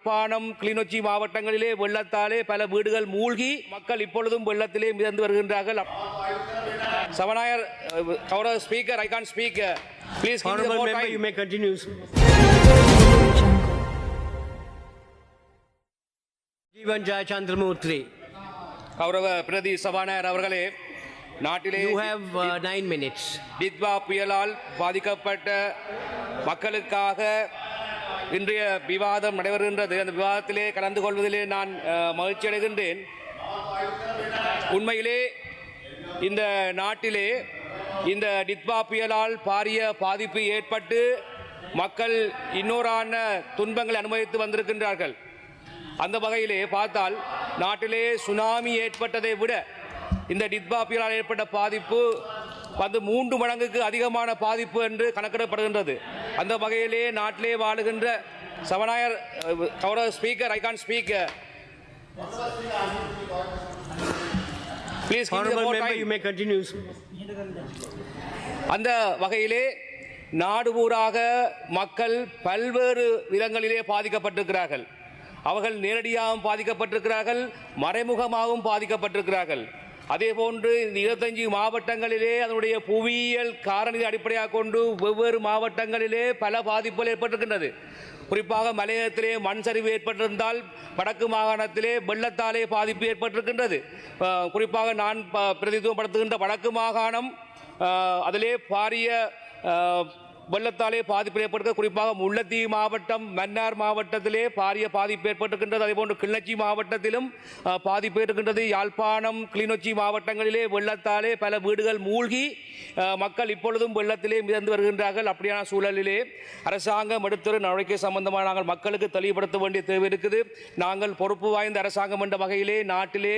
யாழ்ப்பாணம் கிளிநொச்சி மாவட்டங்களிலே வெள்ளத்தாலே பல வீடுகள் மூழ்கி மக்கள் இப்பொழுதும் வெள்ளத்திலே மிதந்து வருகின்றார்கள் சவநாயர் கௌரவ speaker I can speak please you may continue. Jeevan Jayachandramurthy, கௌரவ பிரதி சபாநாயகர் அவர்களே நாட்டிலே you have uh, nine minutes. Ditwah புயலால் பாதிக்கப்பட்ட மக்களுக்காக இன்றைய விவாதம் நடைபெறுகின்றது. அந்த விவாதத்திலே கலந்து கொள்வதிலே நான் மகிழ்ச்சி அடைகின்றேன். உண்மையிலே இந்த நாட்டிலே இந்த டித்வா புயலால் பாரிய பாதிப்பு ஏற்பட்டு மக்கள் இன்னொரான துன்பங்களை அனுபவித்து வந்திருக்கின்றார்கள். அந்த வகையிலே பார்த்தால் நாட்டிலே சுனாமி ஏற்பட்டதை விட இந்த டித்வா புயலால் ஏற்பட்ட பாதிப்பு வந்து மூன்று மடங்குக்கு அதிகமான பாதிப்பு என்று கணக்கிடப்படுகின்றது. அந்த வகையிலே நாட்டிலே வாழுகின்ற சவநாயர் கௌரவ speaker I can speak please. அந்த வகையிலே நாடு ஊராக மக்கள் பல்வேறு விதங்களிலே பாதிக்கப்பட்டிருக்கிறார்கள். அவர்கள் நேரடியாகவும் பாதிக்கப்பட்டிருக்கிறார்கள் மறைமுகமாகவும் பாதிக்கப்பட்டிருக்கிறார்கள். அதே போன்று இந்த இருபத்தஞ்சு மாவட்டங்களிலே அதனுடைய புவியியல் காரணிகள் அடிப்படையாக கொண்டு வெவ்வேறு மாவட்டங்களிலே பல பாதிப்புகள் ஏற்பட்டிருக்கின்றது. குறிப்பாக மலையகத்திலே மண் சரிவு ஏற்பட்டிருந்தால் வடக்கு மாகாணத்திலே வெள்ளத்தாலே பாதிப்பு ஏற்பட்டிருக்கின்றது. குறிப்பாக நான் ப- வடக்கு மாகாணம் அதிலே பாரிய வெள்ளத்தாலே பாதிப்பு ஏற்பட்டு குறிப்பாக முல்லைத்தீவு மாவட்டம் மன்னார் மாவட்டத்திலே பாரிய பாதிப்பு ஏற்பட்டிருக்கின்றது அதேபோன்று கிளிநொச்சி மாவட்டத்திலும் பாதிப்பு இருக்கின்றது யாழ்ப்பாணம் கிளிநொச்சி மாவட்டங்களிலே வெள்ளத்தாலே பல வீடுகள் மூழ்கி மக்கள் இப்பொழுதும் வெள்ளத்திலே மிதந்து வருகின்றார்கள். அப்படியான சூழலிலே அரசாங்கம் எடுத்த நடவடிக்கை சம்பந்தமாக நாங்கள் மக்களுக்கு தெளிவுபடுத்த வேண்டிய தேவை இருக்குது. நாங்கள் பொறுப்பு வாய்ந்த அரசாங்கம் என்ற வகையிலே நாட்டிலே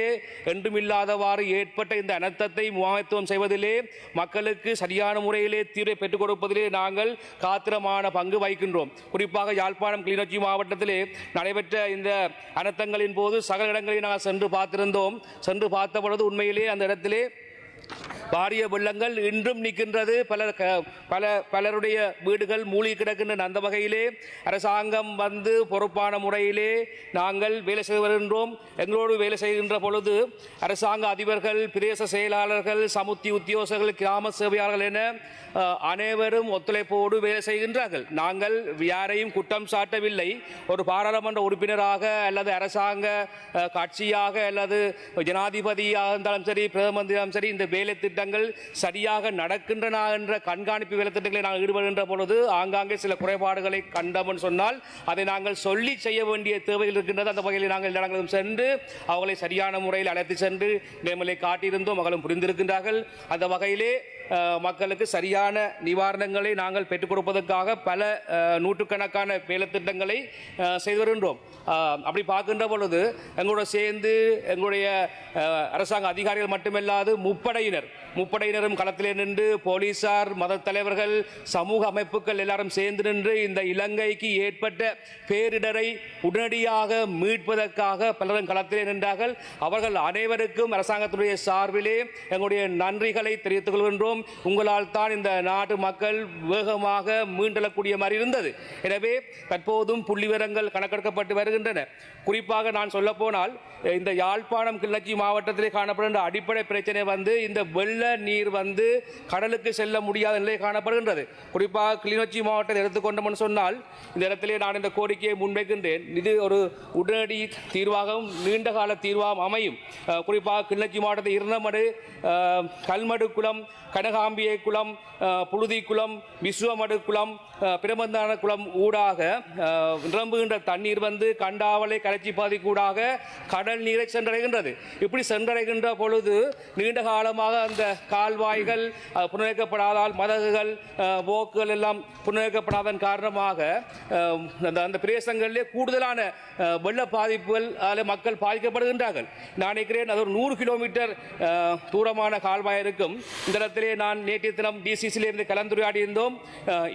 என்றுமில்லாதவாறு ஏற்பட்ட இந்த அனர்த்தத்தை முகாமைத்துவம் செய்வதிலே மக்களுக்கு சரியான முறையிலே தீர்வை பெற்றுக் கொடுப்பதிலே நாங்கள் காத்திரமான பங்கு வகிக்கின்றோம். குறிப்பாக யாழ்ப்பாணம் கிளிநொச்சி மாவட்டத்திலே நடைபெற்ற இந்த அனர்த்தங்களின் போது சகல இடங்களில் நாங்கள் சென்று பார்த்திருந்தோம். சென்று பார்த்த பொழுது உண்மையிலே அந்த இடத்திலே பாரிய வெள்ளங்கள் இன்றும் நிற்கின்றது. பல க- பல பலருடைய வீடுகள் மூழ்கி கிடக்கின்றன. அந்த வகையிலே அரசாங்கம் வந்து பொறுப்பான முறையிலே நாங்கள் வேலை செய்து வருகின்றோம். எங்களோடு வேலை செய்கின்ற பொழுது அரசாங்க அதிபர்கள் பிரதேச செயலாளர்கள் சமுத்தி உத்தியோகர்கள் கிராம சேவையாளர்கள் என அனைவரும் ஒத்துழைப்போடு வேலை செய்கின்றார்கள். நாங்கள் யாரையும் குற்றம் சாட்டவில்லை. ஒரு பாராளுமன்ற உறுப்பினராக அல்லது அரசாங்க கட்சியாக அல்லது ஜனாதிபதியாக இருந்தாலும் சரி பிரதமந்திராலும் சரி இந்த வேலை திட்டங்கள் சரியாக நடக்கின்றன என்ற கண்காணிப்பு வேலைத்திட்டங்களை நாங்கள் ஈடுபடுகின்ற பொழுது ஆங்காங்கே சில குறைபாடுகளை கண்டோம்னு சொன்னால் அதை நாங்கள் சொல்லி செய்ய வேண்டிய தேவைகள் இருக்கின்றது. அந்த வகையில் நாங்கள் இடங்களும் சென்று அவர்களை சரியான முறையில் அழைத்து சென்று நேமலை காட்டியிருந்தோம். அவர்களும் புரிந்திருக்கின்றார்கள். அந்த வகையிலே மக்களுக்கு சரியான நிவாரணங்களை நாங்கள் பெற்றுக் கொடுப்பதற்காக பல நூற்றுக்கணக்கான வேலைத்திட்டங்களை செய்து வருகின்றோம். அப்படி பார்க்கின்ற பொழுது எங்களோட சேர்ந்து எங்களுடைய அரசாங்க அதிகாரிகள் மட்டுமல்லாது முப்படையினர் முப்படையினரும் களத்திலே நின்று போலீசார் மத தலைவர்கள் சமூக அமைப்புகள் எல்லாரும் சேர்ந்து நின்று இந்த இலங்கைக்கு ஏற்பட்ட பேரிடரை உடனடியாக மீட்பதற்காக பலரும் களத்திலே நின்றார்கள். அவர்கள் அனைவருக்கும் அரசாங்கத்துடைய சார்பிலே எங்களுடைய நன்றிகளை தெரிவித்துக் கொள்கின்றோம். உங்களால் தான் இந்த நாட்டு மக்கள் வேகமாக மீண்டெழக்கூடிய மாதிரி இருந்தது. எனவே தற்போதும் புள்ளிவிவரங்கள் கணக்கெடுக்கப்பட்டு வருகின்றன. குறிப்பாக நான் சொல்ல போனால் இந்த யாழ்ப்பாணம் கிளர்ச்சி மாவட்டத்திலே காணப்படுகின்ற அடிப்படை பிரச்சனை வந்து இந்த வெள்ள நீர் வந்து கடலுக்கு செல்ல முடியாத நிலை காணப்படுகின்றது. குறிப்பாக கிளிநொச்சி மாவட்டத்தை எடுத்துக்கொண்டோம்னு சொன்னால் இந்த இடத்திலே நான் இந்த கோரிக்கையை முன்வைக்கின்றேன். இது ஒரு உடனடி தீர்வாகவும் நீண்ட கால தீர்வாகவும் அமையும். குறிப்பாக கிளிநொச்சி மாவட்டத்தை இருந்தமடு கல்மடு குளம் கனகாம்பியை குளம் புழுதி குளம் விஸ்வமடு குளம் பிரபந்தான குளம் ஊடாக நிரம்புகின்ற தண்ணீர் வந்து கண்டாவளை கரைச்சி பாதிக்கூடாக கடல் நீரை சென்றடைகின்றது. இப்படி சென்றடைகின்ற பொழுது நீண்ட காலமாக அந்த கால்வாய்கள் அஹ், புனரமைக்கப்படாதால் மதகுகள் போக்குகள் எல்லாம் புனரமைக்கப்படாதன் காரணமாக அந்த அந்த பிரதேசங்களிலே கூடுதலான வெள்ள பாதிப்புகள் அதில் மக்கள் பாதிக்கப்படுகின்றார்கள். நான் நினைக்கிறேன் அது ஒரு நூறு கிலோமீட்டர் தூரமான கால்வாய் இருக்கும். இந்த இடத்திலே நான் நேற்றைய தினம் டிசிசியிலிருந்து கலந்துரையாடி இருந்தோம்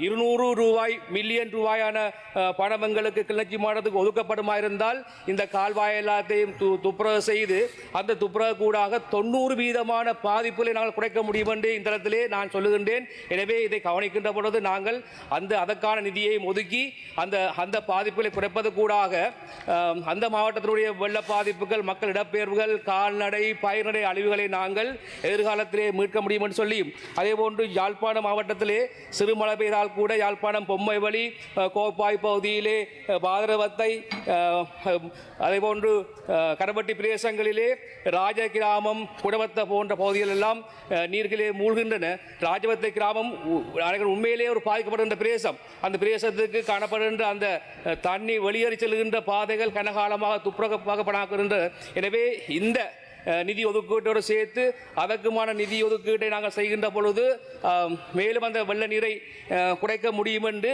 இருநூறு ரூபாய் மில்லியன் ரூபாயான பணம் எங்களுக்கு கிளர்ச்சி மாடத்துக்கு ஒதுக்கப்படுமா இருந்தால் இந்த கால்வாய் எல்லாத்தையும் து துப்புரவு செய்து அந்த துப்புரவு கூடாக தொண்ணூறு வீதமான பாதிப்புகளை நாங்கள் குறைக்க முடியும் என்று இந்த இடத்திலே நான் சொல்லுகின்றேன். எனவே இதை கவனிக்கின்ற பொழுது நாங்கள் அந்த அதற்கான நிதியை ஒதுக்கி அந்த அந்த பாதிப்புகளை குறைப்பது கூடாக அந்த மாவட்டத்தினுடைய வெள்ள பாதிப்புகள் மக்கள் இடப்பெயர்வுகள் கால்நடை பயிர்நடை அழிவுகளை நாங்கள் எதிர்காலத்திலே மீட்க முடியும் என்று சொல்லி அதே போன்று யாழ்ப்பாணம் மாவட்டத்திலே சிறு மழை பெய்தால் கூட யாழ்ப்பாணம் பொம்மை வழி கோப்பாய் பகுதியிலே பாதரவத்தை அதேபோன்று அதே போன்று கரபட்டி பிரதேசங்களிலே ராஜ கிராமம் குடவத்த போன்ற பகுதிகள் எல்லாம் நீர்களே மூழ்கின்றன. ராஜவத்தை கிராமம் உண்மையிலே உண்மையிலேயே ஒரு பாதிக்கப்படுகின்ற பிரதேசம். அந்த பிரதேசத்துக்கு காணப்படுகின்ற அந்த தண்ணி வெளியேறி செல்கின்ற பாதைகள் கனகாலமாக துப்புரகப்பாகப்படாகின்றன எனவே இந்த நிதி ஒதுக்கீட்டோடு சேர்த்து அதற்குமான நிதி ஒதுக்கீட்டை நாங்கள் செய்கின்ற பொழுது மேலும் அந்த வெள்ள நீரை குறைக்க முடியும் என்று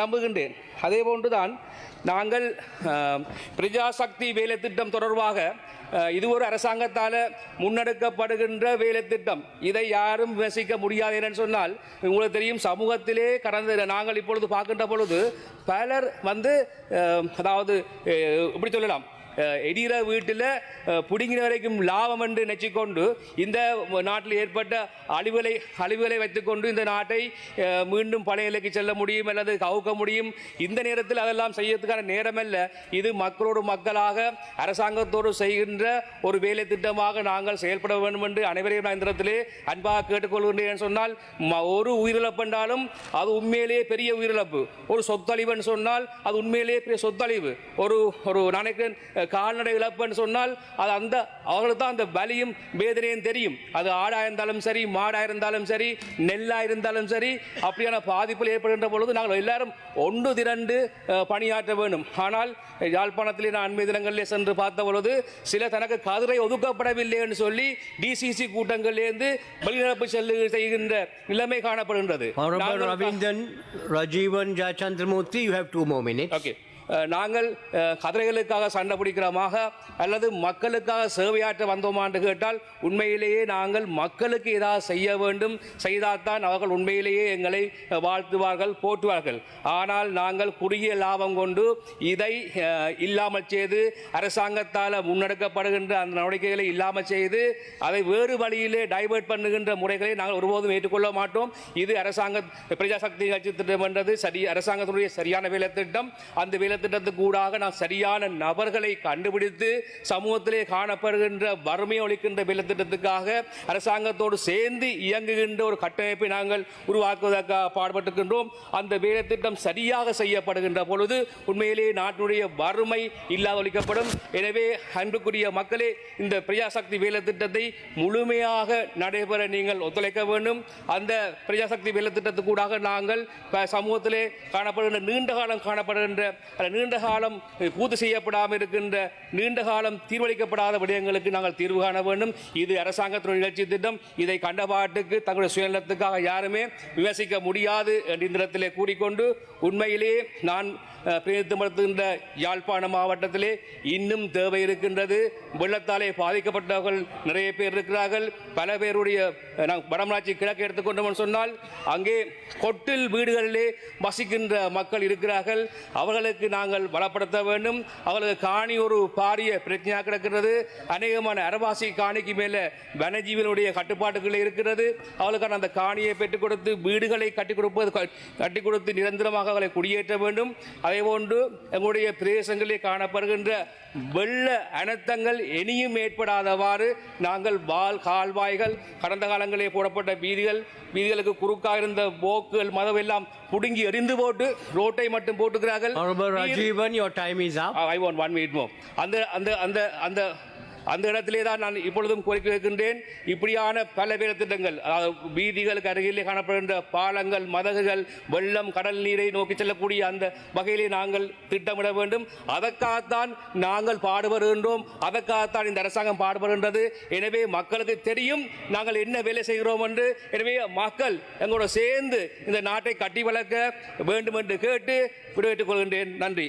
நம்புகின்றேன். அதே போன்றுதான் நாங்கள் பிரஜாசக்தி வேலை திட்டம் தொடர்பாக இது ஒரு அரசாங்கத்தால் முன்னெடுக்கப்படுகின்ற வேலை திட்டம். இதை யாரும் விமர்சிக்க முடியாது என்று சொன்னால் உங்களுக்கு தெரியும் சமூகத்திலே கடந்த நாங்கள் இப்பொழுது பார்க்கின்ற பொழுது பலர் வந்து அதாவது இப்படி சொல்லலாம் அஹ், வீட்டில் பிடுங்கின வரைக்கும் லாபம் என்று நினைச்சுக்கொண்டு இந்த நாட்டில் ஏற்பட்ட அழிவுகளை அழிவுகளை வைத்துக்கொண்டு இந்த நாட்டை மீண்டும் பழைய நிலைக்கு செல்ல முடியும் அல்லது கவுக்க முடியும். இந்த நேரத்தில் அதெல்லாம் செய்யறதுக்கான நேரமல்ல. இது மக்களோடு மக்களாக அரசாங்கத்தோடு செய்கின்ற ஒரு வேலை திட்டமாக நாங்கள் செயல்பட வேண்டும் என்று அனைவரையும் நான் இந்த இடத்திலே அன்பாக கேட்டுக்கொள்கின்றேன் சொன்னால் ம- ஒரு உயிரிழப்பு என்றாலும் அது உண்மையிலேயே பெரிய உயிரிழப்பு. ஒரு சொத்தழிவுன்னு சொன்னால் அது உண்மையிலேயே பெரிய சொத்தழிவு. ஒரு ஒரு நினைக்கிறேன் கால்நடை இழப்புன்னு சொன்னால் அது அந்த அவர்களுக்கு தான் அந்த வலியும் வேதனையும் தெரியும். அது ஆடா இருந்தாலும் சரி மாடா இருந்தாலும் சரி நெல்லா இருந்தாலும் சரி அப்படியான பாதிப்புகள் ஏற்படுகின்ற பொழுது நாங்கள் எல்லாரும் ஒன்று திரண்டு பணியாற்ற வேண்டும். ஆனால் யாழ்ப்பாணத்திலே நான் அண்மை தினங்களிலே சென்று பார்த்த பொழுது சில தனக்கு கதிரை ஒதுக்கப்படவில்லை என்று சொல்லி டிசிசி கூட்டங்களிலிருந்து வெளிநடப்பு செல்லு செய்கின்ற நிலைமை காணப்படுகின்றது. Ravindan Rajivan Jayachandramurthy, you have two more minutes. Okay நாங்கள் கதிரைகளுக்காக சண்டை பிடிக்கிறோமாக அல்லது மக்களுக்காக சேவையாற்ற வந்தோமா என்று கேட்டால் உண்மையிலேயே நாங்கள் மக்களுக்கு ஏதாவது செய்ய வேண்டும் செய்தால்தான் அவர்கள் உண்மையிலேயே எங்களை வாழ்த்துவார்கள் போற்றுவார்கள். ஆனால் நாங்கள் குறுகிய லாபம் கொண்டு இதை இல்லாமல் செய்து அரசாங்கத்தால் முன்னெடுக்கப்படுகின்ற அந்த நடவடிக்கைகளை இல்லாமல் செய்து அதை வேறு வழியிலே டைவர்ட் பண்ணுகின்ற முறைகளை நாங்கள் ஒருபோதும் ஏற்றுக்கொள்ள மாட்டோம். இது அரசாங்க பிரஜாசக்தி கட்சி திட்டம் என்றது சரி அரசாங்கத்தினுடைய சரியான வேலை திட்டம். அந்த வேலை திட்டத்துக்கு ஊடாக நாம் சரியான நபர்களை கண்டுபிடித்து சமூகத்திலே காணப்படுகின்ற வறுமையை ஒழிக்கின்ற வேலை திட்டத்துக்காக அரசாங்கத்தோடு சேர்ந்து இயங்குகின்ற ஒரு கட்டமைப்பை நாங்கள் உருவாக்குவதற்காக பாடுபட்டிருக்கின்றோம். அந்த வேலை திட்டம் சரியாக செய்யப்படுகின்ற பொழுது உண்மையிலேயே நாட்டினுடைய வறுமை இல்லாத ஒழிக்கப்படும். எனவே அன்புக்குரிய மக்களே இந்த பிரஜாசக்தி வேலை திட்டத்தை முழுமையாக நடைபெற நீங்கள் ஒத்துழைக்க வேண்டும். அந்த பிரஜாசக்தி வேலை திட்டத்துக்கூடாக நாங்கள் சமூகத்திலே காணப்படுகின்ற நீண்ட காலம் காணப்படுகின்ற அல்ல, நீண்ட காலம் பூர்த்தி செய்யப்படாமல் இருக்கின்ற நீண்ட காலம் தீர்வளிக்கப்படாத விடயங்களுக்கு நாங்கள் தீர்வு காண வேண்டும். இது அரசாங்கத்தினுடைய நிகழ்ச்சி திட்டம். இதை கண்டபாட்டுக்கு தங்களுடைய சுயநலத்துக்காக யாருமே விமர்சிக்க முடியாது என்று இந்த இடத்திலே கூறிக்கொண்டு உண்மையிலேயே நான் பிரதிநிதித்துவப்படுத்துகின்ற யாழ்ப்பாண மாவட்டத்திலே இன்னும் தேவை இருக்கின்றது. வெள்ளத்தாலே பாதிக்கப்பட்டவர்கள் நிறைய பேர் இருக்கிறார்கள். பல பேருடைய வடமராட்சி கிழக்கு எடுத்துக்கொண்டோம் சொன்னால் அங்கே கொட்டில் வீடுகளிலே வசிக்கின்ற மக்கள் இருக்கிறார்கள். அவர்களுக்கு நாங்கள் பலப்படுத்த வேண்டும். அவர்களுக்கு காணி ஒரு பாரிய பிரச்சனையாக கிடக்கிறது. அநேகமான அரவாசி காணிக்கு மேலே வனஜீவனுடைய கட்டுப்பாட்டுகள் இருக்கிறது. அவர்களுக்கான அந்த காணியை பெற்றுக் கொடுத்து வீடுகளை கட்டி கொடுப்பது கட்டி கொடுத்து நிரந்தரமாக அவர்களை குடியேற்ற வேண்டும். அதே போன்று எங்களுடைய பிரதேசங்களில் காணப்படுகின்ற வெள்ள அனர்த்தங்கள் இனியும் ஏற்படாதவாறு நாங்கள் வால் கால்வாய்கள் கடந்த காலங்களில் போடப்பட்ட வீதிகள் வீதிகளுக்கு குறுக்காக இருந்த போக்குகள் மதம் எல்லாம் புடுங்கி எறிந்து போட்டு ரோட்டை மட்டும் போட்டுக்கிறார்கள் Rajivan, your time is up. I want one minute more அந்த அந்த அந்த அந்த அந்த இடத்திலே தான் நான் இப்பொழுதும் கோரிக்கை வைக்கின்றேன். இப்படியான பல வேலை திட்டங்கள் அதாவது வீதிகளுக்கு அருகிலே காணப்படுகின்ற பாலங்கள் மதகுகள் வெள்ளம் கடல் நீரை நோக்கி செல்லக்கூடிய அந்த வகையிலே நாங்கள் திட்டமிட வேண்டும். அதற்காகத்தான் நாங்கள் பாடுபடுகின்றோம். அதற்காகத்தான் இந்த அரசாங்கம் பாடுபடுகின்றது. எனவே மக்களுக்கு தெரியும் நாங்கள் என்ன வேலை செய்கிறோம் என்று. எனவே மக்கள் எங்களோட சேர்ந்து இந்த நாட்டை கட்டி வளர்க்க வேண்டும் என்று கேட்டு விடைபெற்றுக் கொள்கின்றேன். நன்றி.